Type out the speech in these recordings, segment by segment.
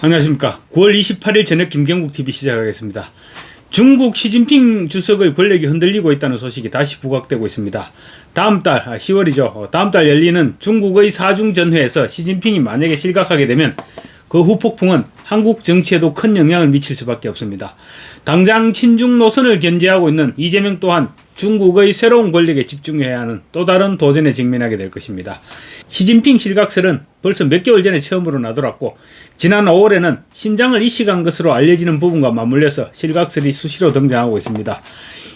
안녕하십니까. 9월 28일 저녁 김경국 TV 시작하겠습니다. 중국 시진핑 주석의 권력이 흔들리고 있다는 소식이 다시 부각되고 있습니다. 다음 달, 아, 10월이죠. 다음 달 열리는 중국의 사중전회에서 시진핑이 만약에 실각하게 되면 그 후폭풍은 한국 정치에도 큰 영향을 미칠 수밖에 없습니다. 당장 친중 노선을 견제하고 있는 이재명 또한 중국의 새로운 권력에 집중해야 하는 또 다른 도전에 직면하게 될 것입니다. 시진핑 실각설은 벌써 몇 개월 전에 처음으로 나돌았고 지난 5월에는 신장을 이식한 것으로 알려지는 부분과 맞물려서 실각설이 수시로 등장하고 있습니다.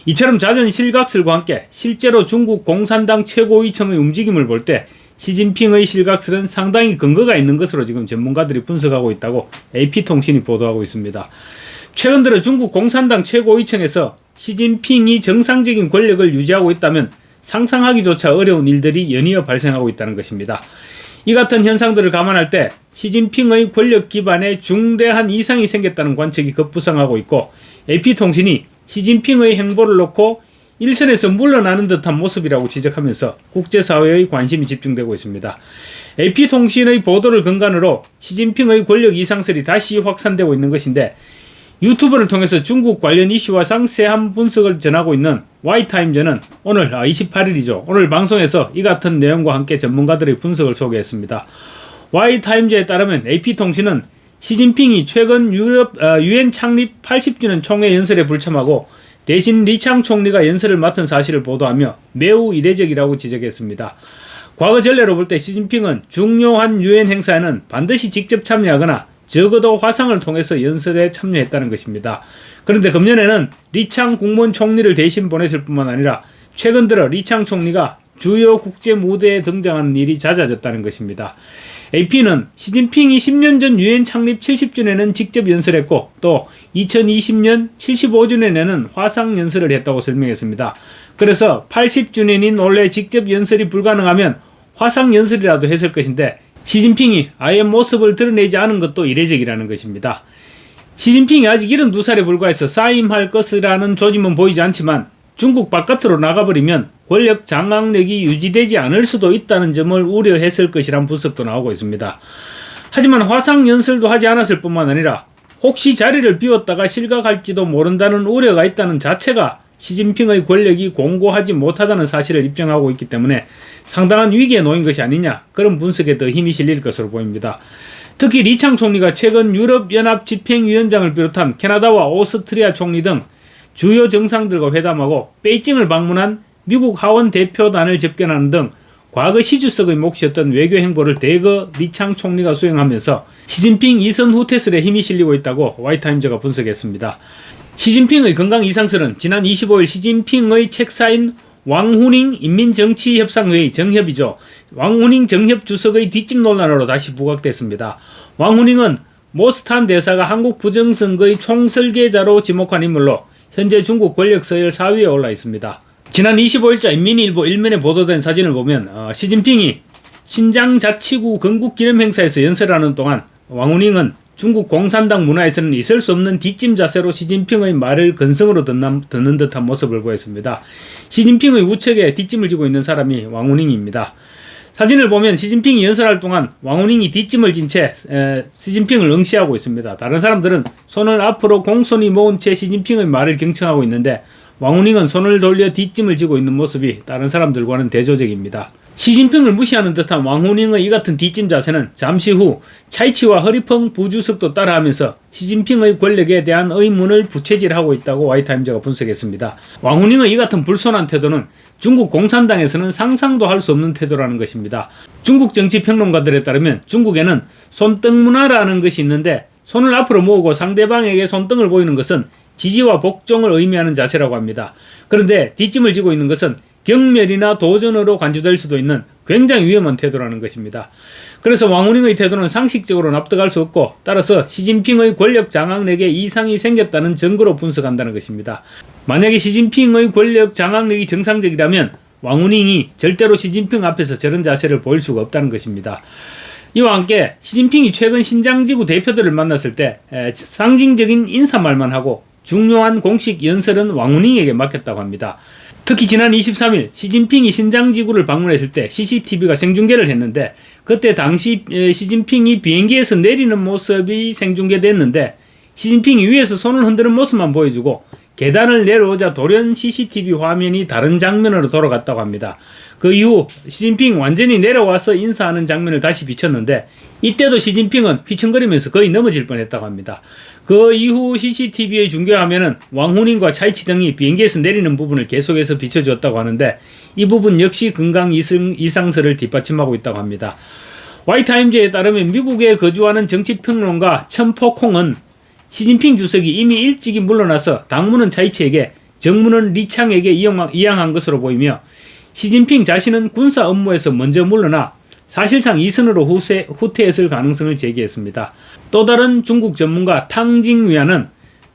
이처럼 잦은 실각설과 함께 실제로 중국 공산당 최고위층의 움직임을 볼때 시진핑의 실각설은 상당히 근거가 있는 것으로 지금 전문가들이 분석하고 있다고 AP통신이 보도하고 있습니다. 최근 들어 중국 공산당 최고위층에서 시진핑이 정상적인 권력을 유지하고 있다면 상상하기조차 어려운 일들이 연이어 발생하고 있다는 것입니다. 이 같은 현상들을 감안할 때 시진핑의 권력 기반에 중대한 이상이 생겼다는 관측이 급부상하고 있고 AP통신이 시진핑의 행보를 놓고 일선에서 물러나는 듯한 모습이라고 지적하면서 국제사회의 관심이 집중되고 있습니다. AP통신의 보도를 근간으로 시진핑의 권력 이상설이 다시 확산되고 있는 것인데 유튜브를 통해서 중국 관련 이슈와 상세한 분석을 전하고 있는 Y타임즈는 오늘 28일이죠. 오늘 방송에서 이 같은 내용과 함께 전문가들의 분석을 소개했습니다. Y타임즈에 따르면 AP통신은 시진핑이 최근 유럽 어, 유엔 창립 80주년 총회 연설에 불참하고 대신 리창 총리가 연설을 맡은 사실을 보도하며 매우 이례적이라고 지적했습니다. 과거 전례로 볼 때 시진핑은 중요한 유엔 행사에는 반드시 직접 참여하거나 적어도 화상을 통해서 연설에 참여했다는 것입니다. 그런데 금년에는 리창 국무원 총리를 대신 보냈을 뿐만 아니라 최근 들어 리창 총리가 주요 국제 무대에 등장하는 일이 잦아졌다는 것입니다. AP는 시진핑이 10년 전 유엔 창립 70주년에는 직접 연설했고 또 2020년 75주년에는 화상 연설을 했다고 설명했습니다. 그래서 80주년인 올해 직접 연설이 불가능하면 화상 연설이라도 했을 것인데 시진핑이 아예 모습을 드러내지 않은 것도 이례적이라는 것입니다. 시진핑이 아직 72살에 불과해서 사임할 것이라는 조짐은 보이지 않지만 중국 바깥으로 나가버리면 권력 장악력이 유지되지 않을 수도 있다는 점을 우려했을 것이란 분석도 나오고 있습니다. 하지만 화상 연설도 하지 않았을 뿐만 아니라 혹시 자리를 비웠다가 실각할지도 모른다는 우려가 있다는 자체가 시진핑의 권력이 공고하지 못하다는 사실을 입증하고 있기 때문에 상당한 위기에 놓인 것이 아니냐 그런 분석에 더 힘이 실릴 것으로 보입니다. 특히 리창 총리가 최근 유럽연합 집행위원장을 비롯한 캐나다와 오스트리아 총리 등 주요 정상들과 회담하고 베이징을 방문한 미국 하원 대표단을 접견하는 등 과거 시주석의 몫이었던 외교 행보를 대거 리창 총리가 수행하면서 시진핑 이선 후퇴설에 힘이 실리고 있다고 와이타임즈가 분석했습니다. 시진핑의 건강 이상설은 지난 25일 시진핑의 책사인 왕후닝 인민정치협상회의 정협이죠. 왕후닝 정협 주석의 뒷집 논란으로 다시 부각됐습니다. 왕후닝은 모스탄 대사가 한국 부정선거의 총설계자로 지목한 인물로 현재 중국 권력 서열 4위에 올라 있습니다. 지난 25일자 인민일보 일면에 보도된 사진을 보면 어, 시진핑이 신장 자치구 건국 기념 행사에서 연설하는 동안 왕후닝은 중국 공산당 문화에서는 있을 수 없는 뒷짐 자세로 시진핑의 말을 근성으로 듣는, 듣는 듯한 모습을 보였습니다. 시진핑의 우측에 뒷짐을 지고 있는 사람이 왕후닝입니다. 사진을 보면 시진핑이 연설할 동안 왕후닝이 뒷짐을 진 채 시진핑을 응시하고 있습니다. 다른 사람들은 손을 앞으로 공손히 모은 채 시진핑의 말을 경청하고 있는데 왕후닝은 손을 돌려 뒷짐을 지고 있는 모습이 다른 사람들과는 대조적입니다. 시진핑을 무시하는 듯한 왕후닝의 이 같은 뒷짐 자세는 잠시 후 차이치와 허리펑 부주석도 따라하면서 시진핑의 권력에 대한 의문을 부채질하고 있다고 와이타임즈가 분석했습니다. 왕후닝의 이 같은 불손한 태도는 중국 공산당에서는 상상도 할 수 없는 태도라는 것입니다. 중국 정치 평론가들에 따르면 중국에는 손등 문화라는 것이 있는데 손을 앞으로 모으고 상대방에게 손등을 보이는 것은 지지와 복종을 의미하는 자세라고 합니다. 그런데 뒷짐을 지고 있는 것은 경멸이나 도전으로 간주될 수도 있는 굉장히 위험한 태도라는 것입니다. 그래서 왕후닝의 태도는 상식적으로 납득할 수 없고 따라서 시진핑의 권력 장악력에 이상이 생겼다는 증거로 분석한다는 것입니다. 만약에 시진핑의 권력 장악력이 정상적이라면 왕후닝이 절대로 시진핑 앞에서 저런 자세를 보일 수가 없다는 것입니다. 이와 함께 시진핑이 최근 신장지구 대표들을 만났을 때 상징적인 인사말만 하고 중요한 공식 연설은 왕후닝에게 맡겼다고 합니다. 특히 지난 23일 시진핑이 신장지구를 방문했을 때 CCTV가 생중계를 했는데 그때 당시 에, 시진핑이 비행기에서 내리는 모습이 생중계됐는데 시진핑이 위에서 손을 흔드는 모습만 보여주고 계단을 내려오자 돌연 CCTV 화면이 다른 장면으로 돌아갔다고 합니다. 그 이후 시진핑 완전히 내려와서 인사하는 장면을 다시 비췄는데 이때도 시진핑은 휘청거리면서 거의 넘어질 뻔했다고 합니다. 그 이후 CCTV의 중계 화면은 왕훈인과 차이치 등이 비행기에서 내리는 부분을 계속해서 비춰주었다고 하는데 이 부분 역시 건강 이상, 이상설을 뒷받침하고 있다고 합니다. 와이타임즈에 따르면 미국에 거주하는 정치평론가 천포콩은 시진핑 주석이 이미 일찍이 물러나서 당무는 차이치에게 정무는 리창에게 이양- 이양한 것으로 보이며 시진핑 자신은 군사 업무에서 먼저 물러나 사실상 이선으로 후세, 후퇴했을 가능성을 제기했습니다. 또 다른 중국 전문가 탕징위안은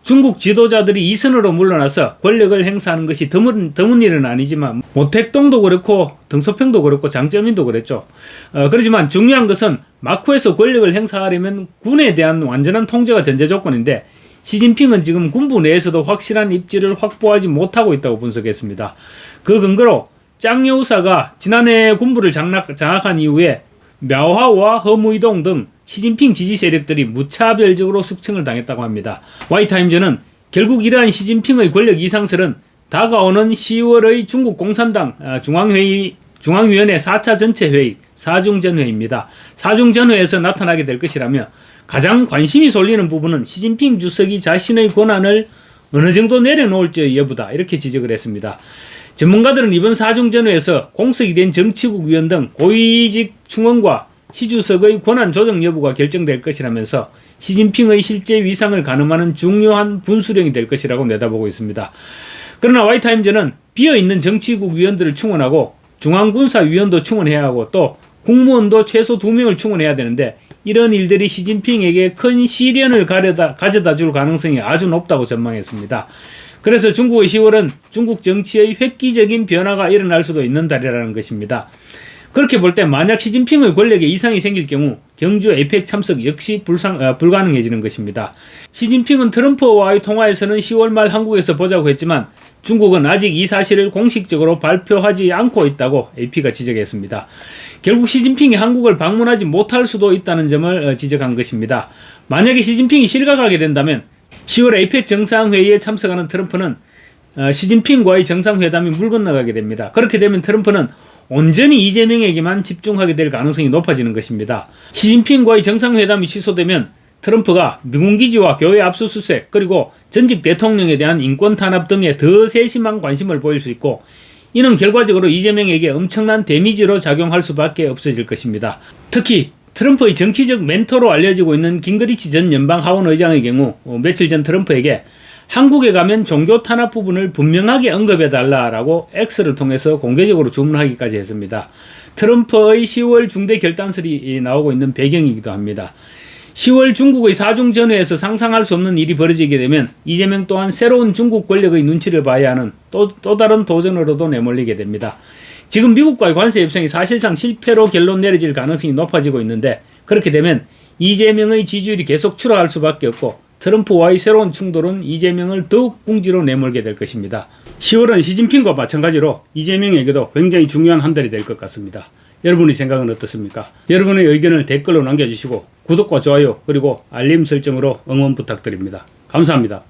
중국 지도자들이 이선으로 물러나서 권력을 행사하는 것이 드문, 드문 일은 아니지만 모택동도 그렇고 등소평도 그렇고 장점인도 그랬죠. 어, 그렇지만 중요한 것은 마쿠에서 권력을 행사하려면 군에 대한 완전한 통제가 전제 조건인데 시진핑은 지금 군부 내에서도 확실한 입지를 확보하지 못하고 있다고 분석했습니다. 그 근거로 짱 여우사가 지난해 군부를 장악, 장악한 이후에 мя오하오와 허무이동 등 시진핑 지지 세력들이 무차별적으로 숙청을 당했다고 합니다. 와이타임즈는 결국 이러한 시진핑의 권력 이상설은 다가오는 10월의 중국 공산당 아, 중앙회의 중앙위원회 4차 전체 회의 사중전회입니다. 사중전회에서 나타나게 될 것이라며 가장 관심이 쏠리는 부분은 시진핑 주석이 자신의 권한을 어느 정도 내려놓을지의 여부다 이렇게 지적을 했습니다. 전문가들은 이번 사중전회에서 공석이 된 정치국 위원 등 고위직 충원과 시 주석의 권한 조정 여부가 결정될 것이라면서 시진핑의 실제 위상을 가늠하는 중요한 분수령이 될 것이라고 내다보고 있습니다. 그러나 와이타임즈는 비어있는 정치국 위원들을 충원하고 중앙군사위원도 충원해야 하고 또 국무원도 최소 두 명을 충원해야 되는데 이런 일들이 시진핑에게 큰 시련을 가져다 줄 가능성이 아주 높다고 전망했습니다. 그래서 중국의 10월은 중국 정치의 획기적인 변화가 일어날 수도 있는 달이라는 것입니다. 그렇게 볼 때 만약 시진핑의 권력에 이상이 생길 경우 경주 에이펙 참석 역시 불상, 어, 불가능해지는 것입니다. 시진핑은 트럼프와의 통화에서는 10월 말 한국에서 보자고 했지만 중국은 아직 이 사실을 공식적으로 발표하지 않고 있다고 AP가 지적했습니다. 결국 시진핑이 한국을 방문하지 못할 수도 있다는 점을 어, 지적한 것입니다. 만약에 시진핑이 실각하게 된다면 10월 에이펙 정상회의에 참석하는 트럼프는 어, 시진핑과의 정상회담이 물 건너가게 됩니다. 그렇게 되면 트럼프는 온전히 이재명에게만 집중하게 될 가능성이 높아지는 것입니다. 시진핑과의 정상회담이 취소되면 트럼프가 미군기지와 교회 압수수색 그리고 전직 대통령에 대한 인권 탄압 등에 더 세심한 관심을 보일 수 있고 이는 결과적으로 이재명에게 엄청난 데미지로 작용할 수밖에 없어질 것입니다. 특히 트럼프의 정치적 멘토로 알려지고 있는 긴그리치 전 연방 하원 의장의 경우 어, 며칠 전 트럼프에게 한국에 가면 종교 탄압 부분을 분명하게 언급해 달라라고 X를 통해서 공개적으로 주문하기까지 했습니다. 트럼프의 10월 중대 결단설이 나오고 있는 배경이기도 합니다. 10월 중국의 사중 전회에서 상상할 수 없는 일이 벌어지게 되면 이재명 또한 새로운 중국 권력의 눈치를 봐야 하는 또, 또 다른 도전으로도 내몰리게 됩니다. 지금 미국과의 관세 협상이 사실상 실패로 결론 내려질 가능성이 높아지고 있는데 그렇게 되면 이재명의 지지율이 계속 추락할 수밖에 없고 트럼프와의 새로운 충돌은 이재명을 더욱 궁지로 내몰게 될 것입니다. 10월은 시진핑과 마찬가지로 이재명에게도 굉장히 중요한 한 달이 될 것 같습니다. 여러분의 생각은 어떻습니까? 여러분의 의견을 댓글로 남겨주시고 구독과 좋아요 그리고 알림 설정으로 응원 부탁드립니다. 감사합니다.